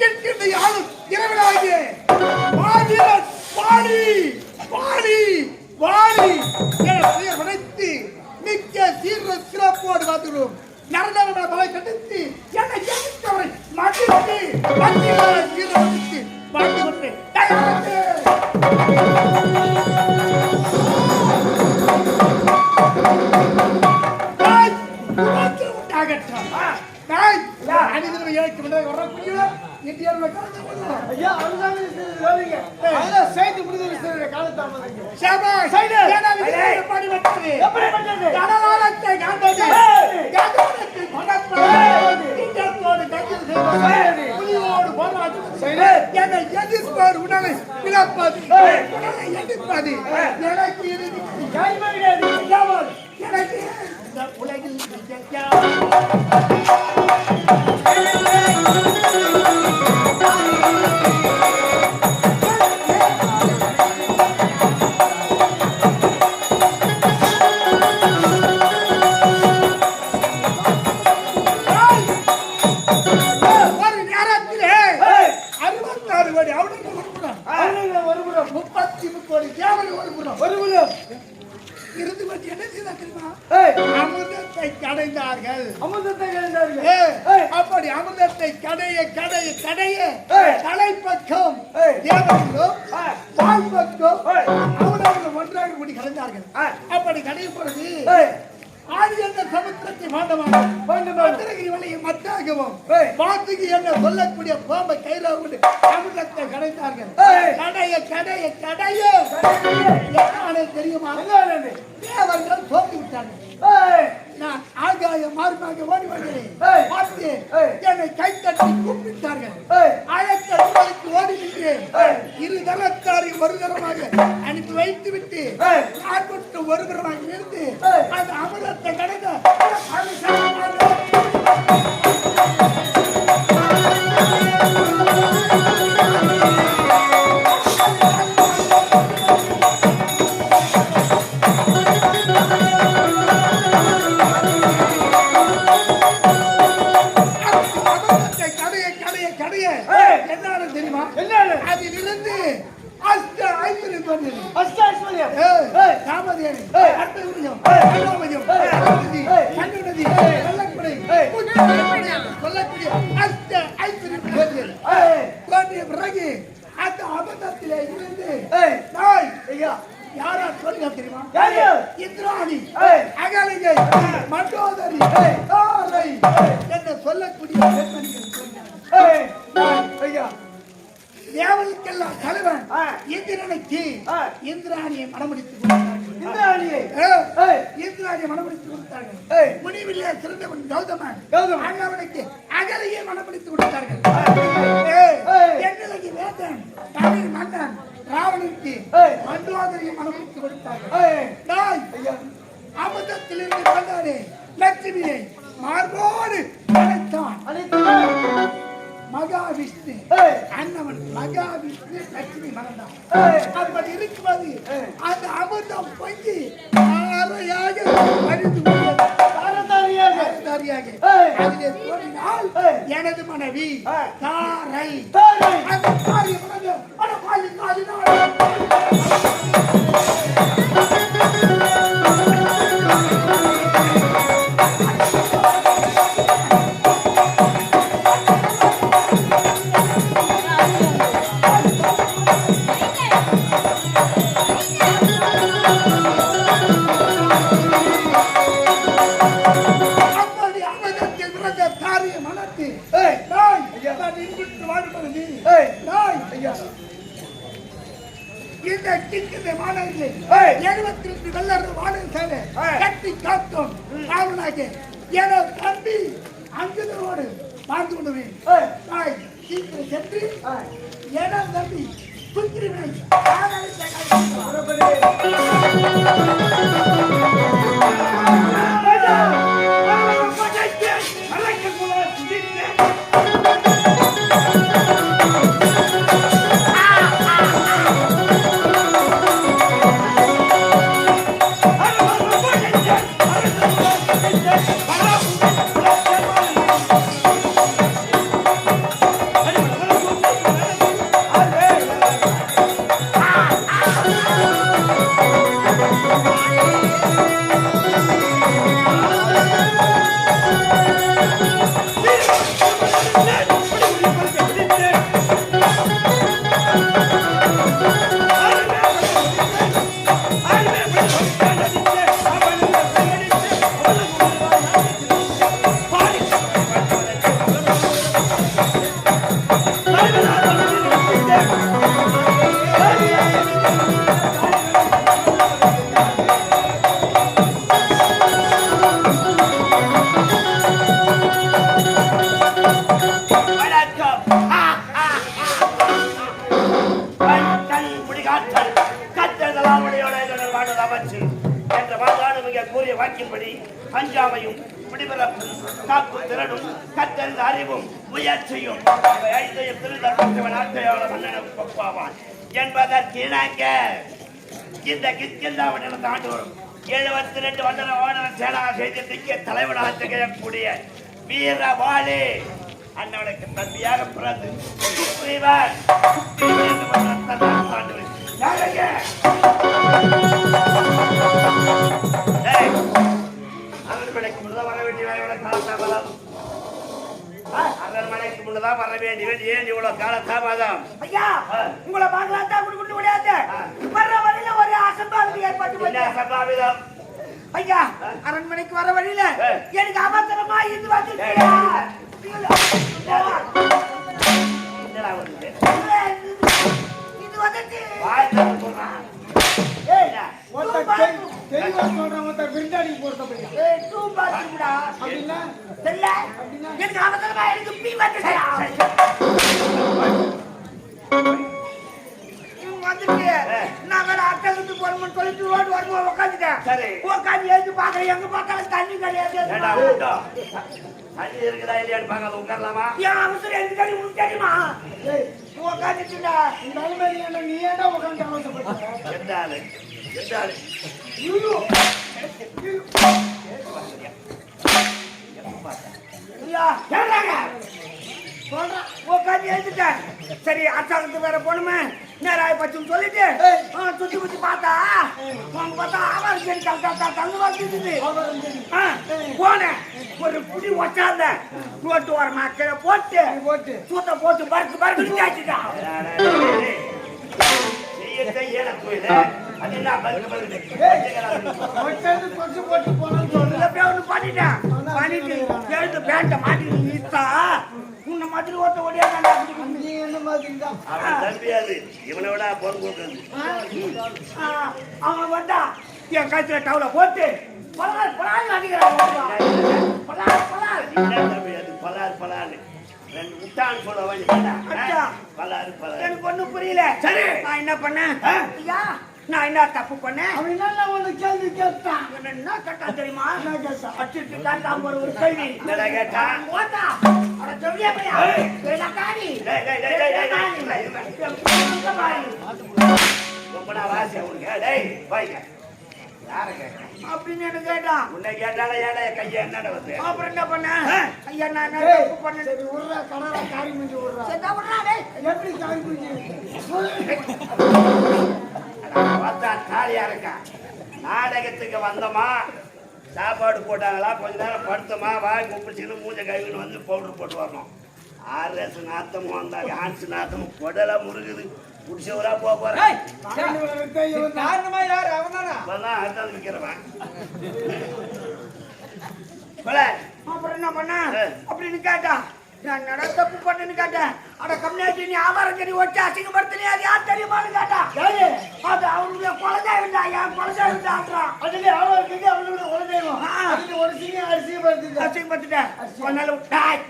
கிண்கின்ற ஆளும் இறைவனாகிய மாவீரன் வாணி வாணி வாணி என பெயர் உடைத்து மிக்க சீர சிறப்போடு வந்துள்ளோம் நரநரன மலை கட்டித்து என்னை எதிர்த்தவரை மகிழ்ச்சி மகிழ்ச்சி சீரமைத்து வாழ்ந்து கொண்டு தயாரித்து டேய், உனக்கு உண்டாகட்டும். டேய், அடிதல் எனக்கு முன்னாடி வரக்கூடிய இந்தியாவில் கலந்து கொள்ளும். ஐயா வேலைங்க அதான் செய்தி முடிதல் காலத்தாமதங்க ஷாபாஷ். சைடு. ஏன்னா இது எப்படி? எப்படிப்பட்டது? கடலாளத்தை. கதிரவனுக்கு கொணர்ப்பது. ஏய். சிங்கத்தோடு கையில் செய்வது. புலியோடு. என்னை பிளப்பது. எதிர்ப்பது. எனக்கு எனக்கு உலகில் அமிர்தத்தை கடைந்தார்கள். ஏய், ஏய். அப்படி அமிர்தத்தை கடைய கடைய கடைய. தலைப்பக்கம். தேவர்களும் ஏய். அவனவர்கள் ஒன்றாக கூடி கலந்தார்கள். அப்படி கடையும் பொழுது ஆதி என்ற சமுத்திரத்தை மத்தாகவும் என்ன சொல்லக்கூடிய பாம்பை கையில கொண்டு அமிர்தத்தை கடைந்தார்கள். ஏய். கடைய கடைய கடைய. தெரியுமா? என்ன அண்ணன் தேவர்கள் தோல்வி விட்டார்கள் ஏய் நான் ஆகாய மார்பாக ஓடி வருகிறேன் ஏய். பார்த்து ஏய். என்னை கை தட்டி கூப்பிட்டார்கள் ஏய் அழைத்த தூரத்துக்கு ஓடி நின்றேன் ஏய். இரு தரத்தாரை ஒரு தரமாக அனுப்பி வைத்து விட்டு ஒரு தரமாக இருந்து. அந்த அமிர்தத்தை நாய் ஐயா யாரா சொல்லுங்க தெரியுமா? இந்திராணி. அகலிகை மண்டோதரி ஏய். தாரை என்று சொல்லக்கூடிய பெண்மணிகள் தோன்றினார்கள். ஏய் ஐயா தேவனுக்கெல்லாம் தலைவன் ஆ. இந்திரனுக்கு ஆ. இந்திராணியை மனமுடித்து கொடுத்தார்கள் இந்திராணியை கொடுத்தார்கள் முனிவிலே சிறந்தவன் கௌதமன் கௌதமன். அண்ணவனுக்கு அகலையே மனமுடித்து கொடுத்தார்கள் தமிழ் மன்னன் ராவணனுக்கு. மண்டோதரியை மனமுடித்து கொடுத்தார்கள். அமுதத்திலிருந்து வந்தாரே லட்சுமியை மார்போடு அழைத்தான் மகாவிஷ்ணு அண்ணவன் மகாவிஷ்ணு லட்சுமி மறந்தான். அப்படி இருக்கும்போது. அந்த அமிர்தம் பொங்கி அறையாக வழிந்து. அதிலே. எனது மனைவி தாரை. ஏய் நாய் ஐயா. நான் இன்புற்று வாழ்வது ஏய் நாய் ஐயா இந்த கிண்கின்ற மாணவர்களே. எழுபத்தி ரெண்டு வெள்ளர் ஏய். கட்டி காத்தோம். காவலாக என தம்பி அங்குதரோடு வாழ்ந்து கொண்டுவேன் தாய் சீக்கிரம் சென்று. என தம்பி சுக்கிரனை ஏய் திறனும் கற்றறிந்த அறிவும் முயற்சியும். ஐந்தையும் திருதர்மத்தவன் மன்னனும் என்பதற்கு இணங்க இந்த கிஷ்கிந்தாவன் நடந்த ஆண்டு வரும் எழுபத்தி ரெண்டு வண்டன ஓனர சேனாக செய்து திக்க தலைவனாக திகழக்கூடிய வீரவாளி அண்ணனுக்கு தம்பியாக பிறந்து சுக்ரீவன் அவர்களுக்கு முதல் வர வேண்டிய வேலையோட ஆ, அரண்மனைக்கு முன்னதான் வர வேண்டியவன் ஏன் இவ்வளவு காலதாமதம்? ஐயா உங்களை பார்க்கலாம் தான் குடு குடு முடியாது. வர்ற வழியில ஒரு அசம்பாவிதம் ஏற்பட்டு சபாவிதம் ஐயா அரண்மனைக்கு வர வழியில. எனக்கு அவசரமா இது வந்து இது வந்துச்சு தெளிவா சொல்றான், ஒருத்தன் விருந்தாடி போறத பத்தி. ஏய், டூ பாத்ரூம்டா. அப்படின்னா, தெரியல? எனக்கு அவசரமா எனக்கு பீ. இவன் வந்துட்டு, நான் வேற அட்டகத்துக்கு போறோம்னு சொல்லிட்டு ரோடு வரும்போது உக்காந்துட்டேன். சரி. உக்காந்து எழுந்து பார்க்கறேன், எங்க பார்த்தாலும் தண்ணி கிடையாது. ஏண்டா கூட்டம் தண்ணி இருக்குதா இல்லையான்னு பார்க்காத உட்காரலாமா என் அவசரம் எனக்கு தெரியும், உனக்கு தெரியுமா? ஏய், உக்காந்துட்டுடா. இந்த அலுமாரி ஏன்டா, நீ ஏன்டா உட்கார்ந்து அவசரப்படுற? எந்த ஆளு எந்த ஆளு சரி அரசாங்கத்துக்கு வேற போகணுமே நேராய பச்சுன்னு சொல்லிட்டு சுத்தி முத்தி பார்த்தா அவங்க பார்த்தா ஆவாரம் செடி தங்க தங்க தங்க வந்துருக்குது போனேன் ஒரு புடி ஒச்சாந்த ரோட்டு வர மக்களை போட்டு போட்டு. சூத்த போட்டு பறக்கு பறக்கு காய்ச்சிட்டான் கொசு போட்டு போனான்னு பண்ணிட்டேன் பண்ணிட்டு எழுந்து பேண்ட மாட்டி நிறுத்தா உன்ன மாதிரி நீ என்ன மாதிரி தான். தம்பியாது இவனை விட அவன் வந்தா என் கழுத்துல டவுல போட்டு பலால் பலால் அடிக்கிறான் பலால் பலால் தம்பியாது பலார் பலான்னு ரெண்டு முட்டான்னு சொல்ல வேண்டியதா. பலாரு பலாரு எனக்கு ஒண்ணும் புரியல சரி. நான் என்ன பண்ணேன்? ஐயா நான் என்ன தப்பு பண்ணேன்? அவன் என்னென்ன உன்னை கேள்வி கேட்டான்? என்ன கேட்டான் தெரியுமா? அச்சுட்டு காட்டாம ஒரு ஒரு கேள்வி. என்னடா கேட்டான்? ஓட்டா அட சொல்லியா பையா. ஏடா காணி டேய், டேய், டேய், டேய், உனக்கு கேட்க? அப்படின்னு என்ன கேட்டான். உன்னை கேட்டால ஏடா கையை என்னடா வந்து. அப்புறம் என்ன பண்ண? ஐயா நான் என்ன ஏய், தப்பு பண்ணேன்? சரி, விட்றா, கடவுளை காரி மூஞ்சி விட்றா. சரி, நான் விடுறா, டேய். எப்படி காரி மூஞ்சி? பார்த்தா தாலியா இருக்கா? நாடகத்துக்கு வந்தோமா? சாப்பாடு போட்டாங்களா? கொஞ்ச நேரம் படுத்தோமா? வாய் குப்பிச்சுன்னு மூஞ்ச கழுவின்னு வந்து பவுடர் போட்டு வரணும். ஆர்எஸ் நாத்தமும் வந்தா ஆன்ஸ் நாத்தமும் குடலா முருகுது குடிச்சவரா போக போறேன் அடுத்தது விற்கிறவன் போல அப்புறம் என்ன பண்ண. அப்படின்னு கேட்டா நான் நட தப்பு பண்ணேன்னு கேட்டேன்? அட கம்யூனிட்டி நீ ஆவாரம் செடி வச்சு அசிங்கப்படுத்தினே அது யார் தெரியுமான்னு கேட்டா? அது அவனுடைய குழந்தை இருந்தா என் குழந்தை இருந்தான்றான் அதுல அவன் இருக்குது, அவனோட குலதெய்வம். ஆ. அதுல ஒரு சிங்கம் அரிசியப்படுத்துது. அசிங்கப்பட்டுட்டேன் கொண்டால விட்டாய்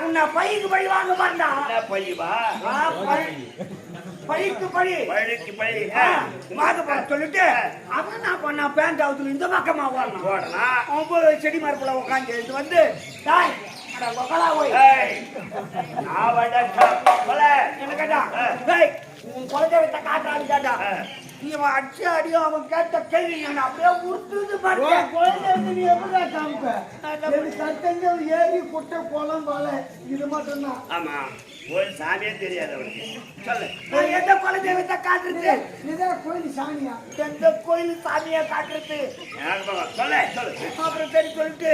உன்னை பைக்கு பழி வாங்க மாட்டா என்ன பையவா பழிக்கு பழி. பழுக்கு பழி போற சொல்லிட்டு அவன் நான் பண்ணா பேண்ட் அவுத்துல இந்த பக்கமா வரணும் போடலாம் அவன் போய் செடி மரப்புல உட்காந்து எழுந்து வந்து டாய் அட கொக்கலா போய். ஏய், நான் வடக்கா போல என்ன கேட்டா? டேய் உன் குழந்தை வித்த காட்டான்னு கேட்டா. ஆ. இவன் அடிச்சு அடியும் அவன் கேட்ட கேள்வி நான் அப்படியே உருட்டுது பாருங்க. குழந்தை நீ காமிப்ப? சத்தங்கள், ஏரி, குட்டை, குளம், மலை, இது மட்டும்தான். ஆமா. ஒரு சாமியே தெரியாது அவனுக்கு சொல்லு. எந்த வித்த காட்டுறது கோயில் சாமியா? எந்த கோயில் சாமியா காட்டுறது? சொல்லு சொல்லு. அப்புறம் சரி சொல்லிட்டு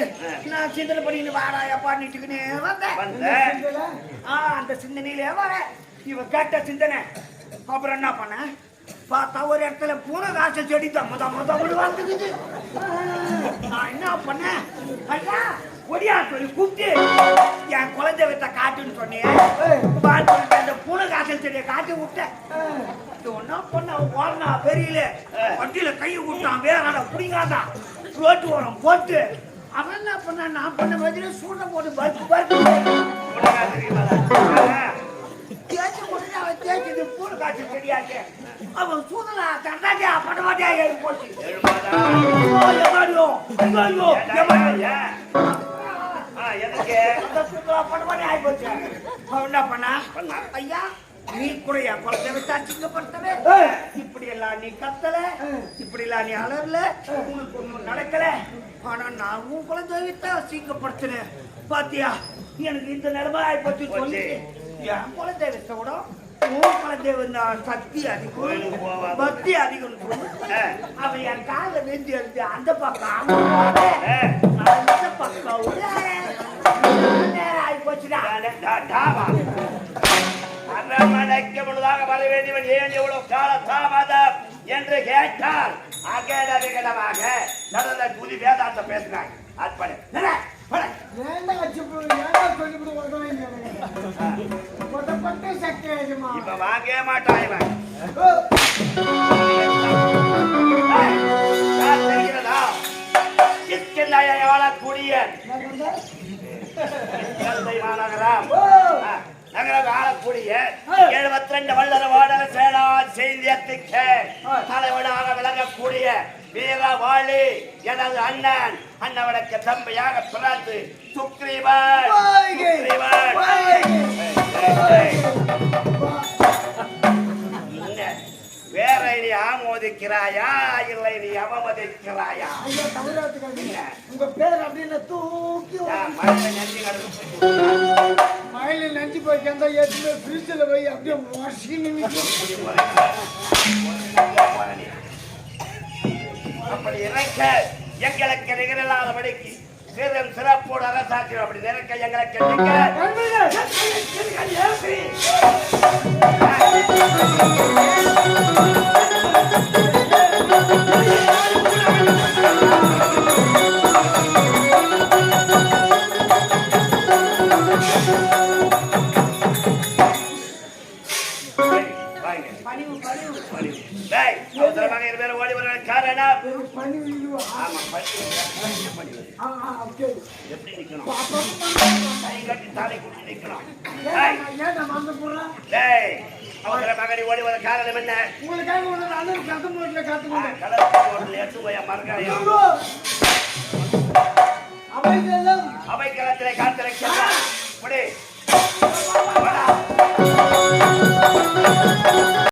நான் சிந்தனை பண்ணிட்டு வாடா வந்தேன். வந்த? இதுல ஆ அந்த சிந்தனையிலே வரேன் இவன் கேட்ட சிந்தனை. அப்புறம் என்ன பண்ண? பார்த்தா ஒரு இடத்துல பூனை காசை செடி தம்மு வந்துக்குது நான் என்ன பண்ணேன்? ஐயா ஒடியா சொல்லி கூப்பிட்டு என் குழந்தை வித்த காட்டுன்னு சொன்னேன் அந்த பூனை காசல் செடியை காட்டி விட்டேன். இது ஒன்னா பண்ண ஓடனா பெரியல வண்டியில கையை விட்டான் வேறாட புடிங்காதான் ரோட்டு ஓரம் போட்டு அவன் என்ன பண்ண நான் பண்ண மாதிரி சூட்டை போட்டு பருக்கு பருக்கு? தேய்ச்சி முடிஞ்சு அவன் இது பூனை காய்ச்சல் செடியாச்சு. அவன் சூதனா தண்டாட்டியா பண்ண மாட்டியா போச்சு. எழுமாதா ஐயோ, எம்மாடியோ, அந்த ஆகி போச்சு. அவன் என்ன பண்ணா. ஐயா நீ என் குழந்தை விட்டு. இப்படி எல்லாம் நீ கத்தல இப்படி எல்லாம் நீ அலறல உனக்கு ஒண்ணும் நடக்கல. ஆனா நான் உன் குழந்தை விட்டு பாத்தியா எனக்கு இந்த நிலைமை ஆயிப்போச்சு சொல்லி என் குழந்தை விட்ட கூட உன் குழந்தை வந்து சக்தி அதிகம். பக்தி அதிகம். அவன் என் காலில் நெஞ்சு அந்த பக்கம் இந்த பக்கம் அரண்மனைக்கு முன்னதாக வர வேண்டியவன் ஏன் எவ்வளவு கால தாமதம் என்று கேட்டால் அகேட விகடமாக நடந்த குதி வேதாந்த பேசினாங்க. அற்பனை இப்ப வாங்கவே மாட்டான் இவன். தெரிகிறதா வாழக்கூடிய கிஷ்கிந்தை மாநகரம். நகரம் ஆளக்கூடிய எழுபத்தி ரெண்டு வல்லர வாடக சேனா செய்தியத்துக்கு தலைவனாக விளங்கக்கூடிய வீரவாளி எனது அண்ணன் அண்ணவனுக்கு தம்பியாக பிறந்து சுக்ரீவன். சுக்ரீவன். வேற நீ ஆமோதிக்கிறாயா இல்லை நீ அவமதிக்கிறாயா? ஐயா, தமிழகத்துக்காரங்க, உங்க பேர் அப்படின்னு தூக்கி மழையில நெஞ்சு போய் சேர்ந்தா ஏற்றுமே ஃப்ரிட்ஜில் போய் அப்படியே அப்படி இறைக்க எங்களுக்கு நிகரில்லாதபடிக்கு சிறும் சிறப்போடு அரசாட்சி அப்படி நினைக்க எங்களுக்கு நிகர். எப்படி நிக்கணும் கை கட்டி தாலை குடிச்சு நிக்கணும் டேய், ஏன்டா வந்து மறந்து போறேன் டேய், அவசரமாக நீ ஓடி வர காரணம் என்ன? உங்களுக்காக ஒரு அண்ணன் கத்து மூட்டில் கடலுக்கு ஒரு எட்டு போய் மறக்காயம் அமைதியெல்லாம் அவை களத்திலே காத்திருக்கிறார்.